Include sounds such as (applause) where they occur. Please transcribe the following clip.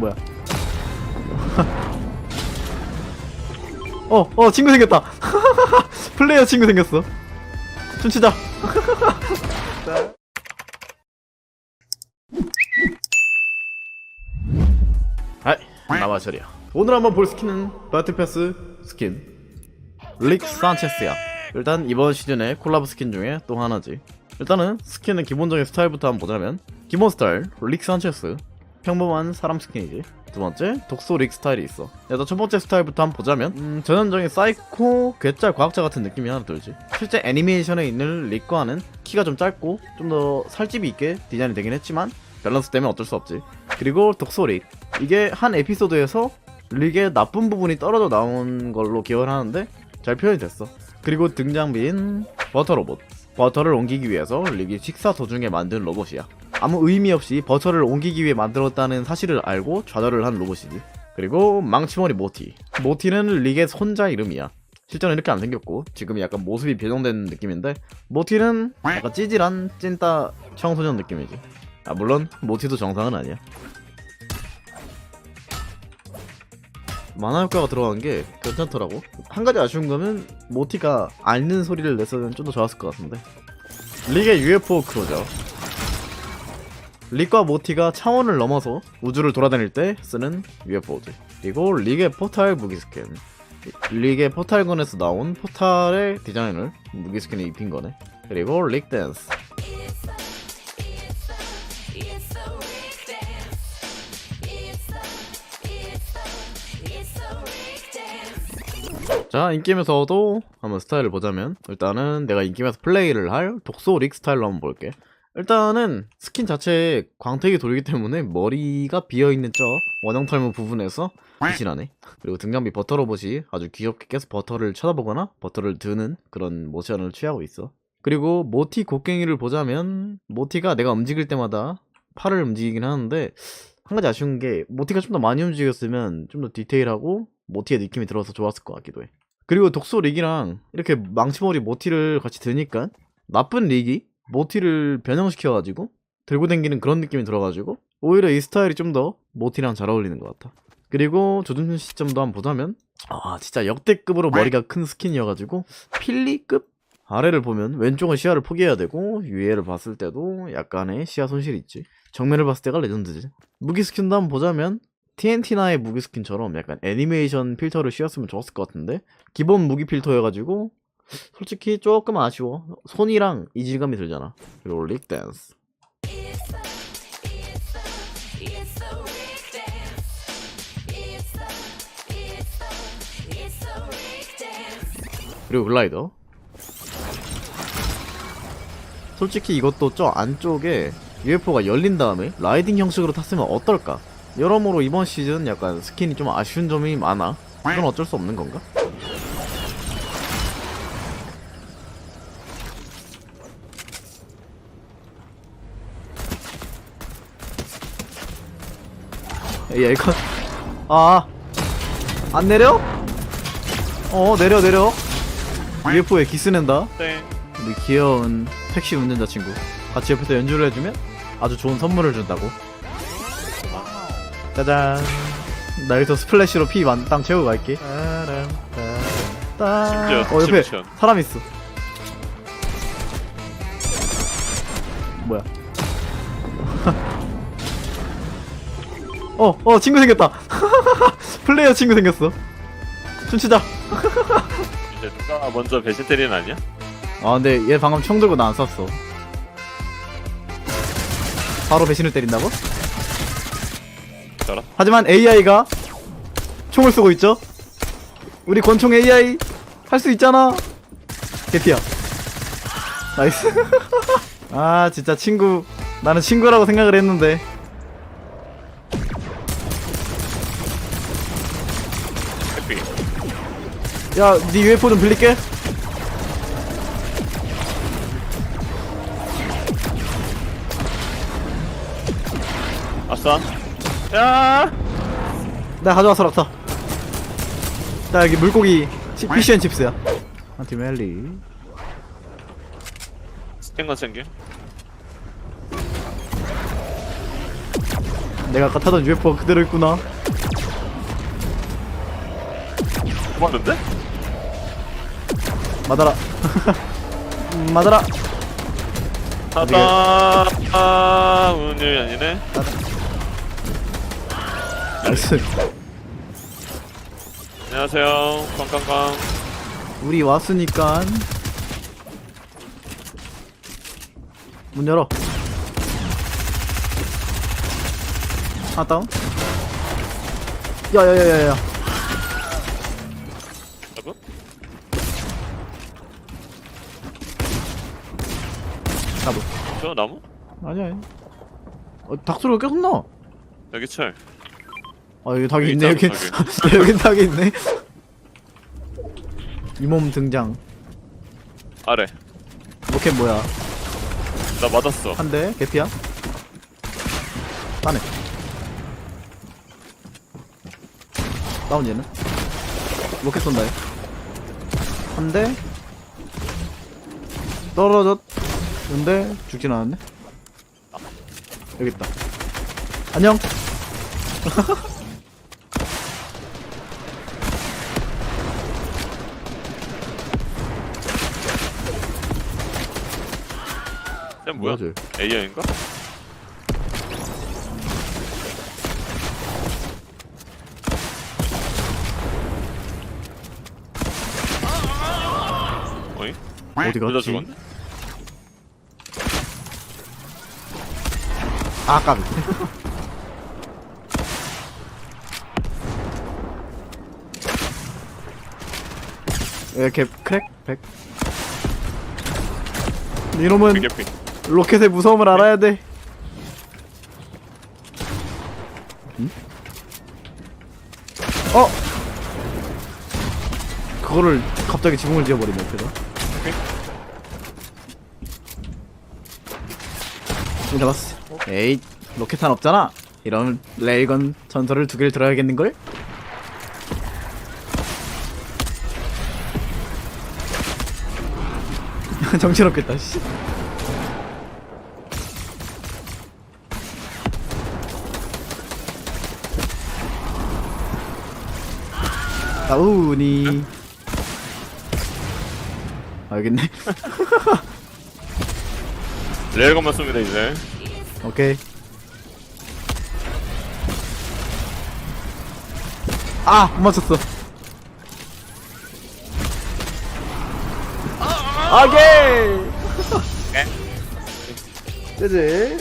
뭐야? 어, 어, 친구 생겼다. (laughs) 플레이어 친구 생겼어. 춤추자. (laughs) 하이, 나마철이야. 오늘 한번 볼 스킨은 배틀패스 스킨 릭 산체스야. 일단 이번 시즌의 콜라보 스킨 중에 또 하나지. 일단은 스킨은 기본적인 스타일부터 한번 보자면 기본 스타일 릭 산체스 평범한 사람 스킨이지. 두 번째 독소 릭 스타일이 있어. 일단 첫 번째 스타일부터 한번 보자면 음, 전형적인 사이코 괴짜 과학자 같은 느낌이 하나 들지. 실제 애니메이션에 있는 릭과는 키가 좀 짧고 좀 더 살집이 있게 디자인이 되긴 했지만 밸런스 때문에 어쩔 수 없지. 그리고 독소 릭 이게 한 에피소드에서 릭의 나쁜 부분이 떨어져 나온 걸로 기억을 하는데 잘 표현이 됐어. 그리고 등장비인 버터 로봇. 버터를 옮기기 위해서 릭이 식사 도중에 만든 로봇이야. 아무 의미 없이 버터를 옮기기 위해 만들었다는 사실을 알고 좌절을 한 로봇이지. 그리고 망치머리 모티. 모티는 릭의 손자 이름이야. 실제는 이렇게 안 생겼고 지금 약간 모습이 변형된 느낌인데 모티는 약간 찌질한 찐따 청소년 느낌이지. 아 물론 모티도 정상은 아니야. 만화 효과가 들어간 게 괜찮더라고. 한 가지 아쉬운 거는 모티가 앓는 소리를 냈으면 좀 더 좋았을 것 같은데. 릭의 UFO 크루저. 릭과 모티가 차원을 넘어서 우주를 돌아다닐 때 쓰는 UFO지. 그리고 릭의 포탈 무기 스킨. 릭의 포탈건에서 나온 포탈의 디자인을 무기 스킨에 입힌 거네. 그리고 릭 댄스. 자 인게임에서도 한번 스타일을 보자면 일단은 내가 인게임에서 플레이를 할 독소 릭 스타일로 한번 볼게 일단은 스킨 자체에 광택이 돌기 때문에 머리가 비어있는 저 원형 탈모 부분에서 나네 그리고 등장비 버터 로봇이 아주 귀엽게 계속 버터를 쳐다보거나 버터를 드는 그런 모션을 취하고 있어 그리고 모티 곡괭이를 보자면 모티가 내가 움직일 때마다 팔을 움직이긴 하는데 한 가지 아쉬운 게 모티가 좀 더 많이 움직였으면 좀 더 디테일하고 모티의 느낌이 들어서 좋았을 것 같기도 해. 그리고 독소 릭이랑 이렇게 망치머리 모티를 같이 드니까 나쁜 릭이 모티를 변형시켜가지고 들고 다니는 그런 느낌이 들어가지고 오히려 이 스타일이 좀 더 모티랑 잘 어울리는 것 같아. 그리고 조준 시점도 한번 보자면 아 진짜 역대급으로 머리가 큰 스킨이어가지고 필리급 아래를 보면 왼쪽은 시야를 포기해야 되고 위에를 봤을 때도 약간의 시야 손실이 있지. 정면을 봤을 때가 레전드지. 무기 스킨도 한번 보자면 TNT나의 무기 스킨처럼 약간 애니메이션 필터를 씌웠으면 좋았을 것 같은데 기본 무기 필터여가지고 솔직히 조금 아쉬워. 손이랑 이질감이 들잖아. 그리고 릭 댄스. 그리고 글라이더. 솔직히 이것도 저 안쪽에 UFO가 열린 다음에 라이딩 형식으로 탔으면 어떨까? 여러모로 이번 시즌 약간 스킨이 좀 아쉬운 점이 많아. 이건 어쩔 수 없는 건가? 야 이거. 아안 내려? 어 내려 내려. UFO에 기스낸다. 땡. 우리 귀여운 택시 운전자 친구. 같이 옆에서 연주를 해주면 아주 좋은 선물을 준다고. 짜잔. 나 여기서 스플래시로 피 만땅 채우고 갈게. 심지어 어 옆에. 사람 있어. 뭐야 어, 어, 친구 생겼다. (laughs) 플레이어 친구 생겼어. 춤추자. 이제 누가 먼저 배신 때리는 아니야? 아 근데 얘 방금 총 들고 나 안 쐈어 바로 배신을 때린다고? 저라? 하지만 AI가 총을 쏘고 있죠? 우리 권총 AI 할 수 있잖아 개피야 나이스 (laughs) 아 진짜 친구 나는 친구라고 생각을 했는데 야 네 UFO 좀 빌릴게 아싸. 야! 내가 가져와서 락타 자 여기 물고기 치- 피쉬 앤 칩스야 안티멜리 스캔건 챙겨. 내가 아까 타던 UFO가 그대로 있구나 고맙는데? 맞아라. (laughs) 맞아라. 하다. 아 운이 아니네. 나이스. 안녕하세요. 꽝꽝꽝. 우리 왔으니까 문 열어. 하나 다운? 야야야야야 잡어 저 나무? 아니야. 어, 닭 소리가 계속 나 여기 철. 아 여기 닭이 여기 있네 여기. (laughs) 여기 닭이 있네. 이 몸 등장. 아래. 로켓 뭐야? 나 맞았어. 한 대? 개피야? 따네. 다운 얘는? 로켓 쏜다 얘 한 대? 떨어졌 는데 죽진 않았네 여기 있다 안녕 (laughs) 쟤 뭐야? 쟤? AI인가? 어이? 어디 갔지? 죽었네? 아 까비 이렇게 (laughs) 크랙 백 이놈은 비개피 로켓의 무서움을 알아야 돼. 응? 어? 그거를 갑자기 지붕을 지어버리네. 좀 잡았어. 에이, 로켓탄 없잖아. 이런 레이건 전설을 두 개를 들어야겠는걸? (laughs) 정신없겠다, 씨. 나우니 아 여깄네 (laughs) 레일건만 쏩니다 이제 오케이. 아 못 맞췄어. 오케이. (laughs) 쯔쯔